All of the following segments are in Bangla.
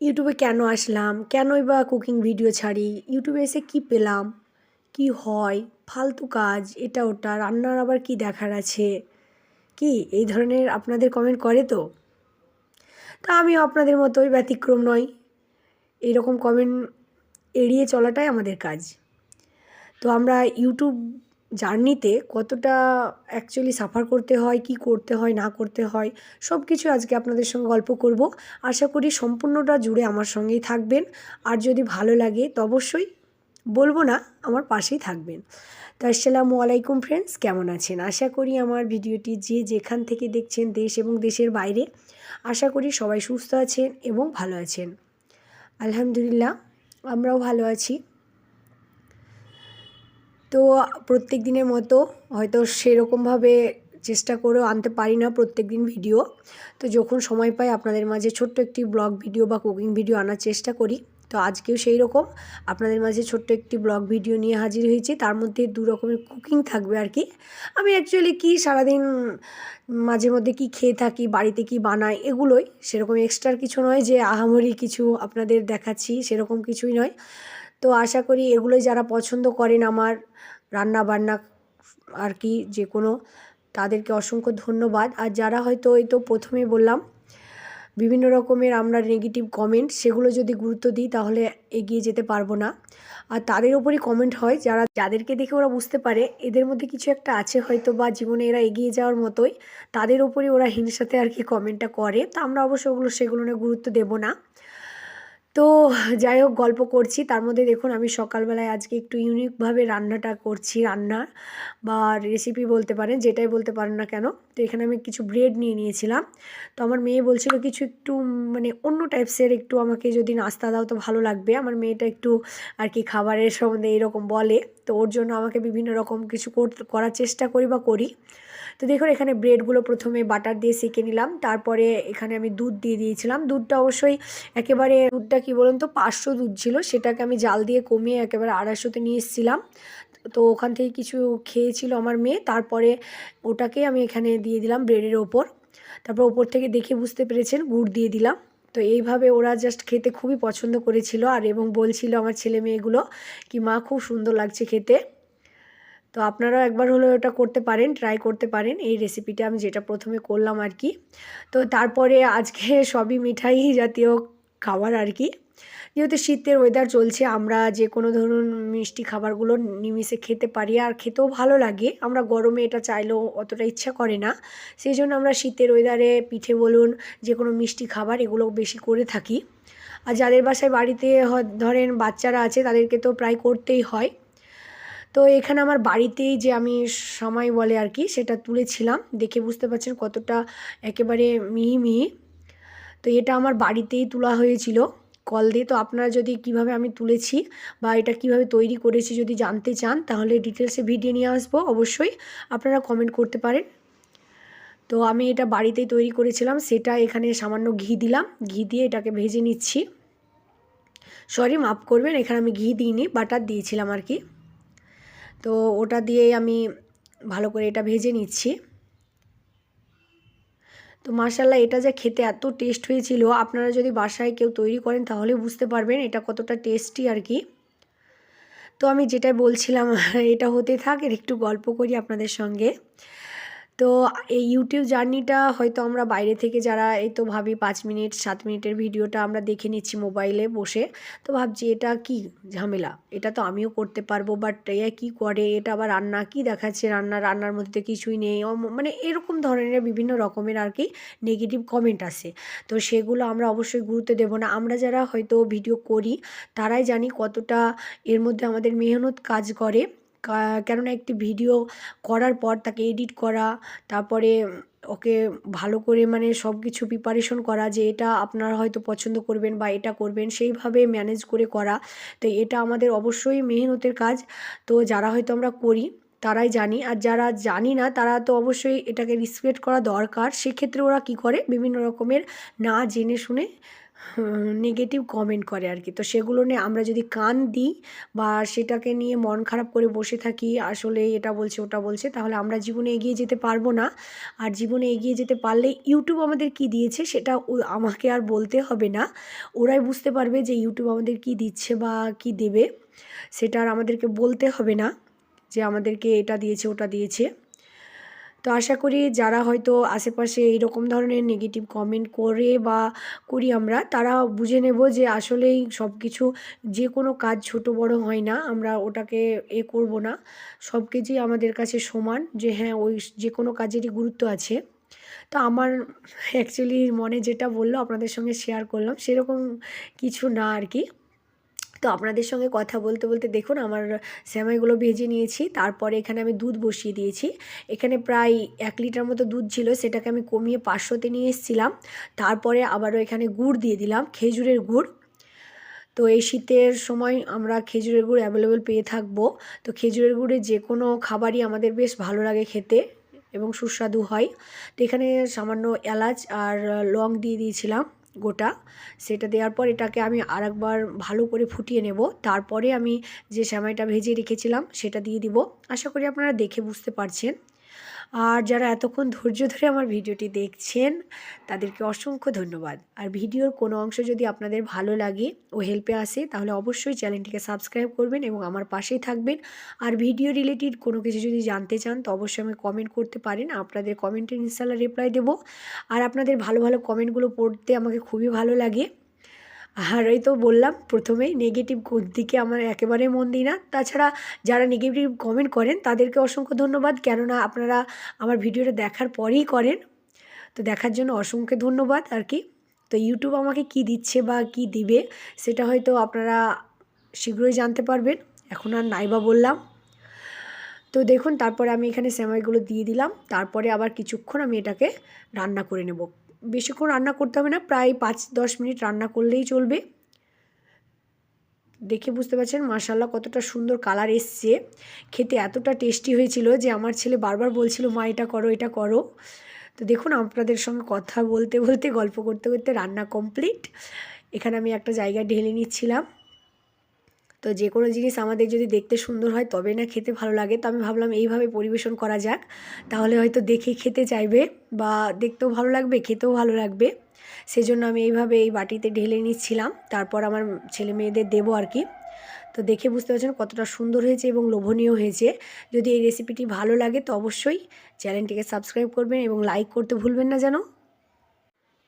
ইউটিউবে কেন আসলাম? কেনই বা কুকিং ভিডিও ছাড়ি? ইউটিউবে এসে কি পেলাম? কি হয়? ফালতু কাজ, এটা, ওটা, রান্নার আবার কি দেখার আছে? কি, এই ধরনের আপনাদের কমেন্ট করে তো? তা আমিও আপনাদের মতোই ব্যতিক্রম নয় এরকম কমেন্ট এড়িয়ে চলাটাই আমাদের কাজ। তো আমরা ইউটিউব জার্নিতে কতটা অ্যাকচুয়ালি সাফার করতে হয়, কি করতে হয়, না করতে হয় সব কিছু আজকে আপনাদের সঙ্গে গল্প করব। আশা করি সম্পূর্ণটা জুড়ে আমার সঙ্গেই থাকবেন। আর যদি ভালো লাগে তো অবশ্যই বলব না, আমার পাশেই থাকবেন। তো আসসালামু আলাইকুম ফ্রেন্ডস কেমন আছেন? আশা করি আমার ভিডিওটি যে যেখান থেকে দেখছেন দেশ এবং দেশের বাইরে, আশা করি সবাই সুস্থ আছেন এবং ভালো আছেন। আলহামদুলিল্লাহ, আমরাও ভালো আছি। তো প্রত্যেক দিনের মতো হয়তো সেরকমভাবে চেষ্টা করেও আনতে পারি না প্রত্যেক দিন ভিডিও। তো যখন সময় পাই আপনাদের মাঝে ছোট্ট একটি ব্লগ ভিডিও বা কুকিং ভিডিও আনার চেষ্টা করি। তো আজকেও সেই রকম আপনাদের মাঝে ছোট্ট একটি ব্লগ ভিডিও নিয়ে হাজির হয়েছি। তার মধ্যে দু রকমের কুকিং থাকবে আর কি। আমি অ্যাকচুয়ালি কি সারাদিন মাঝে মধ্যে কি খেয়ে থাকি, বাড়িতে কি বানাই এগুলোই। সেরকম এক্সট্রার কিছু নয় যে আহামরি কিছু আপনাদের দেখাচ্ছি, সেরকম কিছুই নয়। তো আশা করি এগুলোই যারা পছন্দ করেন আমার রান্না বান্না আর কি যে কোনো, তাদেরকে অসংখ্য ধন্যবাদ। আর যারা হয়তো ওই তো প্রথমে বললাম, বিভিন্ন রকমের আমরা নেগেটিভ কমেন্ট সেগুলো যদি গুরুত্ব দিই তাহলে এগিয়ে যেতে পারব না। আর তাদের ওপরই কমেন্ট হয়, যারা, যাদেরকে দেখে ওরা বুঝতে পারে, এদের মধ্যে কিছু একটা আছে হয়তো বা জীবনে এরা এগিয়ে যাওয়ার মতোই, তাদের ওপরই ওরা হিংসাতে আর কি কমেন্টটা করে। তা আমরা অবশ্য ওগুলো, সেগুলো নিয়ে গুরুত্ব দেবো না। তো যাই হোক গল্প করছি। তার মধ্যে দেখুন আমি সকালবেলায় আজকে একটু ইউনিকভাবে রান্নাটা করছি রান্না বা রেসিপি বলতে পারেন, যেটাই বলতে পারেন না কেন। তো এখানে আমি কিছু ব্রেড নিয়ে নিয়েছিলাম। তো আমার মেয়ে বলছিল কিছু একটু মানে অন্য টাইপসের একটু আমাকে যদি নাস্তা দাও তো ভালো লাগবে। আমার মেয়েটা একটু আর কি খাবারের সম্বন্ধে এরকম বলে। তো ওর জন্য আমাকে বিভিন্ন রকম কিছু করার চেষ্টা করি বা করি। তো দেখুন, এখানে ব্রেডগুলো প্রথমে বাটার দিয়ে সেঁকে নিলাম। তারপরে এখানে আমি দুধ দিয়ে দিয়েছিলাম। দুধটা অবশ্যই একেবারে, দুধটা কি বলুন তো পাঁচশো দুধ ছিল। সেটাকে আমি জাল দিয়ে কমিয়ে একেবারে আড়াইশোতে নিয়ে এসেছিলাম। তো ওখান থেকে কিছু খেয়েছিল আমার মেয়ে। তারপরে ওটাকে আমি এখানে দিয়ে দিলাম ব্রেডের ওপর। তারপর ওপর থেকে দেখে বুঝতে পেরেছেন, গুড় দিয়ে দিলাম। তো এইভাবে ওরা জাস্ট খেতে খুবই পছন্দ করেছিল। আর এবং বলছিল আমার ছেলে মেয়েগুলো, কি মা, খুব সুন্দর লাগছে খেতে। তো আপনারাও একবার হলেও এটা করতে পারেন ট্রাই করতে পারেন। এই রেসিপিটা আমি যেটা প্রথমে করলাম আর কি। তো তারপরে আজকে সবই মিঠাই জাতীয় খাবার আর কি। যেহেতু শীতের ওয়েদার চলছে, আমরা যে কোনো ধরুন মিষ্টি খাবারগুলো নিমিষে খেতে পারি আর খেতেও ভালো লাগে। আমরা গরমে এটা চাইলেও অতটা ইচ্ছা করে না। সেই জন্য আমরা শীতের ওয়েদারে পিঠে বলুন, যে কোনো মিষ্টি খাবার এগুলো বেশি করে থাকি। আর যাদের বাসায় বাড়িতে ধরেন বাচ্চারা আছে, তাদেরকে তো প্রায় করতেই হয়। তো এখানে আমার বাড়িতেই যে আমি সময় বলে আর কি, সেটা তুলেছিলাম। দেখে বুঝতে পারছেন কতটা একেবারে মিহি মিহি। তো এটা আমার বাড়িতেই তোলা হয়েছিল। কল দিয়ে তো আপনারা যদি কীভাবে আমি তুলেছি বা এটা কীভাবে তৈরি করেছি যদি জানতে চান, তাহলে ডিটেলসে ভিডিও নিয়ে আসব অবশ্যই। আপনারা কমেন্ট করতে পারেন। তো আমি এটা বাড়িতেই তৈরি করেছিলাম। সেটা এখানে সামান্য ঘি দিলাম। ঘি দিয়ে এটাকে ভেজে নিচ্ছি। সরি মাফ করবেন, এখানে আমি ঘি দিইনি বাটার দিয়েছিলাম আর কি। তো ওটা দিয়েই আমি ভালো করে এটা ভেজে নিচ্ছি। তো মার্শাল্লাহ এটা যে খেতে এত টেস্ট হয়েছিল, আপনারা যদি বাসায় কেউ তৈরি করেন তাহলে বুঝতে পারবেন এটা কতটা টেস্টি আর কি। তো আমি যেটা বলছিলাম, এটা হতে থাক একটু গল্প করি আপনাদের সঙ্গে। তো এই ইউটিউব জার্নিটা হয়তো আমরা বাইরে থেকে যারা এই তো ভাবি পাঁচ মিনিট, সাত মিনিটের ভিডিওটা আমরা দেখে নিচ্ছি মোবাইলে বসে, তো ভাবছি এটা কি ঝামেলা? এটা তো আমিও করতে পারব বাট এ কী করে? এটা আবার রান্না কি দেখাচ্ছে রান্না? রান্নার মধ্যে কিছুই নেই মানে এরকম ধরনের বিভিন্ন রকমের আর কি নেগেটিভ কমেন্ট আসে। তো সেগুলো আমরা অবশ্যই গুরুত্ব দেবো না। আমরা যারা হয়তো ভিডিও করি, তারাই জানি কতটা এর মধ্যে আমাদের মেহনত কাজ করে। কেননা একটি ভিডিও করার পর তাকে এডিট করা, তারপরে ওকে ভালো করে মানে সব কিছু প্রিপারেশন করা যে এটা আপনারা হয়তো পছন্দ করবেন বা এটা করবেন, সেইভাবে ম্যানেজ করে করা। তো এটা আমাদের অবশ্যই মেহনতের কাজ। তো যারা হয়তো আমরা করি, তারাই জানি। আর যারা জানি না, তারা তো অবশ্যই এটাকে রেসপেক্ট করা দরকার। সেক্ষেত্রে ওরা কি করে? বিভিন্ন রকমের না জেনে শুনে নেগেটিভ কমেন্ট করে আর কি তো সেগুলো নিয়ে আমরা যদি কান দিই বা সেটাকে নিয়ে মন খারাপ করে বসে থাকি, আসলে এটা বলছে, ওটা বলছে, তাহলে আমরা জীবনে এগিয়ে যেতে পারব না। আর জীবনে এগিয়ে যেতে পারলে ইউটিউব আমাদের কি দিয়েছে সেটা আমাকে আর বলতে হবে না। ওরাই বুঝতে পারবে যে ইউটিউব আমাদের কি দিচ্ছে বা কি দেবে। সেটা আর আমাদেরকে বলতে হবে না যে আমাদেরকে এটা দিয়েছে, ওটা দিয়েছে। তো আশা করি যারা হয়তো আশেপাশে এইরকম ধরনের নেগেটিভ কমেন্ট করে বা করি আমরা, তারা বুঝে নেব যে আসলেই সব কিছু যে কোনো কাজ ছোট বড় হয় না, আমরা ওটাকে এ করব না। সব কিছুই আমাদের কাছে সমান যে হ্যাঁ ওই যে কোনো কাজেরই গুরুত্ব আছে। তো আমার অ্যাকচুয়ালি মনে যেটা বলল, আপনাদের সঙ্গে শেয়ার করলাম, সেরকম কিছু না আর কি। তো আপনাদের সঙ্গে কথা বলতে বলতে দেখুন আমার সেমাইগুলো ভেজে নিয়েছি, তারপরে এখানে আমি দুধ বসিয়ে দিয়েছি। এখানে প্রায় এক লিটার মতো দুধ ছিল, সেটাকে আমি কমিয়ে পাঁচশোতে নিয়ে এসেছিলাম। তারপরে আবারও এখানে গুড় দিয়ে দিলাম, খেজুরের গুড়। তো এই শীতের সময় আমরা খেজুরের গুড় অ্যাভেলেবেল পেয়ে থাকব। তো খেজুরের গুড়ে যে কোনো খাবারই আমাদের বেশ ভালো লাগে খেতে এবং সুস্বাদু হয়। তো এখানে সামান্য এলাচ আর লং দিয়ে দিয়েছিলাম। গোটা। সেটা দেওয়ার পর এটাকে আমি আর একবার ভালো করে ফুটিয়ে নেব। তারপরে আমি যে সেমাইটা ভেজে রেখেছিলাম সেটা দিয়ে দিব। আশা করি আপনারা দেখে বুঝতে পারছেন। আর যারা এতক্ষণ ধৈর্য ধরে আমার ভিডিওটি দেখছেন, তাদেরকে অসংখ্য ধন্যবাদ। আর ভিডিওর কোনো অংশ যদি আপনাদের ভালো লাগে ও হেল্পে আসে, তাহলে অবশ্যই চ্যানেলটিকে সাবস্ক্রাইব করবেন এবং আমার পাশেই থাকবেন। আর ভিডিও রিলেটেড কোনো কিছু যদি জানতে চান, তো অবশ্যই আমি কমেন্ট করতে পারেন। আপনাদের কমেন্টের ইনশাল্লাহ রিপ্লাই দেবো। আর আপনাদের ভালো ভালো কমেন্টগুলো পড়তে আমাকে খুবই ভালো লাগে। আর ওই তো বললাম, প্রথমেই নেগেটিভ দিকে আমার একেবারে মন দিই না। তাছাড়া যারা নেগেটিভ কমেন্ট করেন, তাদেরকে অসংখ্য ধন্যবাদ। কেননা আপনারা আমার ভিডিওটা দেখার পরেই করেন। তো দেখার জন্য অসংখ্য ধন্যবাদ আর কি। তো ইউটিউব আমাকে কি দিচ্ছে বা কি দিবে, সেটা হয়তো আপনারা শীঘ্রই জানতে পারবেন। এখন আর নাইবা বললাম। তো দেখুন, তারপরে আমি এখানে সেমাইগুলো দিয়ে দিলাম। তারপরে আবার কিছুক্ষণ আমি এটাকে রান্না করে নেব। বেশিক্ষণ রান্না করতে হবে না, প্রায় পাঁচ দশ মিনিট রান্না করলেই চলবে। দেখে বুঝতে পারছেন মাশাল্লাহ কতটা সুন্দর কালার এসছে। খেতে এতটা টেস্টি হয়েছিল যে আমার ছেলে বারবার বলছিল, মা, এটা করো এটা করো। তো দেখুন আপনাদের সঙ্গে কথা বলতে বলতে, গল্প করতে করতে রান্না কমপ্লিট এখানে আমি একটা জায়গা ঢেলে নিচ্ছিলাম। তো যে কোনো জিনিস আমাদের যদি দেখতে সুন্দর হয় তবে না খেতে ভালো লাগে। তো আমি ভাবলাম এইভাবে পরিবেশন করা যাক। তাহলে হয়তো দেখে খেতে চাইবে বা দেখতেও ভালো লাগবে, খেতেও ভালো লাগবে। সেজন্য আমি এইভাবে এই বাটিতে ঢেলে নিচ্ছিলাম। তারপর আমার ছেলে মেয়েদের দেবো আর কি। তো দেখে বুঝতে পারছেন কতটা সুন্দর হয়েছে এবং লোভনীয় হয়েছে। যদি এই রেসিপিটি ভালো লাগে তো অবশ্যই চ্যানেলটিকে সাবস্ক্রাইব করবেন এবং লাইক করতে ভুলবেন না যেন।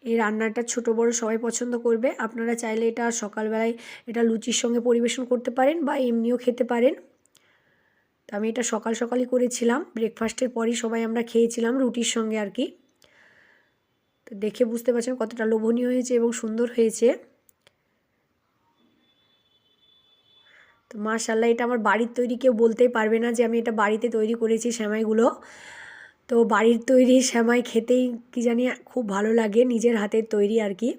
এই রান্নাটা ছোট, বড় সবাই পছন্দ করবে। আপনারা চাইলে এটা সকালবেলায় এটা লুচির সঙ্গে পরিবেশন করতে পারেন বা এমনিও খেতে পারেন। তো আমি এটা সকাল সকালই করেছিলাম। ব্রেকফাস্টের পরই সবাই আমরা খেয়েছিলাম রুটির সঙ্গে আর কি। তো দেখে বুঝতে পারছেন কতটা লোভনীয় হয়েছে এবং সুন্দর হয়েছে। তো মাশাল্লাহ এটা আমার বাড়ির তৈরি কেউ বলতেই পারবে না যে আমি এটা বাড়িতে তৈরি করেছি সেমাইগুলো তো বাড়ির তৈরি সেমাই খেতেই কি জানি খুব ভালো লাগে, নিজের হাতের তৈরি আর কি।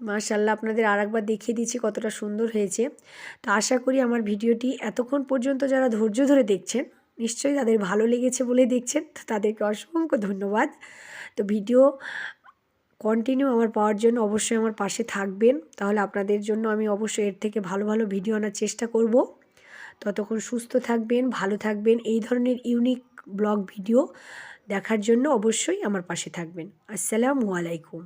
মাশাল্লাহ আপনাদের আর একবার দেখিয়ে দিচ্ছি কতটা সুন্দর হয়েছে। তো আশা করি আমার ভিডিওটি এতক্ষণ পর্যন্ত যারা ধৈর্য ধরে দেখছেন, নিশ্চয়ই তাদের ভালো লেগেছে বলে দেখছেন তাদেরকে অসংখ্য ধন্যবাদ। তো ভিডিও কন্টিনিউ আমার পাওয়ার জন্য অবশ্যই আমার পাশে থাকবেন, তাহলে আপনাদের জন্য আমি অবশ্যই এর থেকে ভালো ভালো ভিডিও আনার চেষ্টা করব। ততক্ষণ সুস্থ থাকবেন, ভালো থাকবেন। এই ধরনের ইউনিক ব্লগ ভিডিও দেখার জন্য অবশ্যই আমার পাশে থাকবেন। আসসালামু আলাইকুম।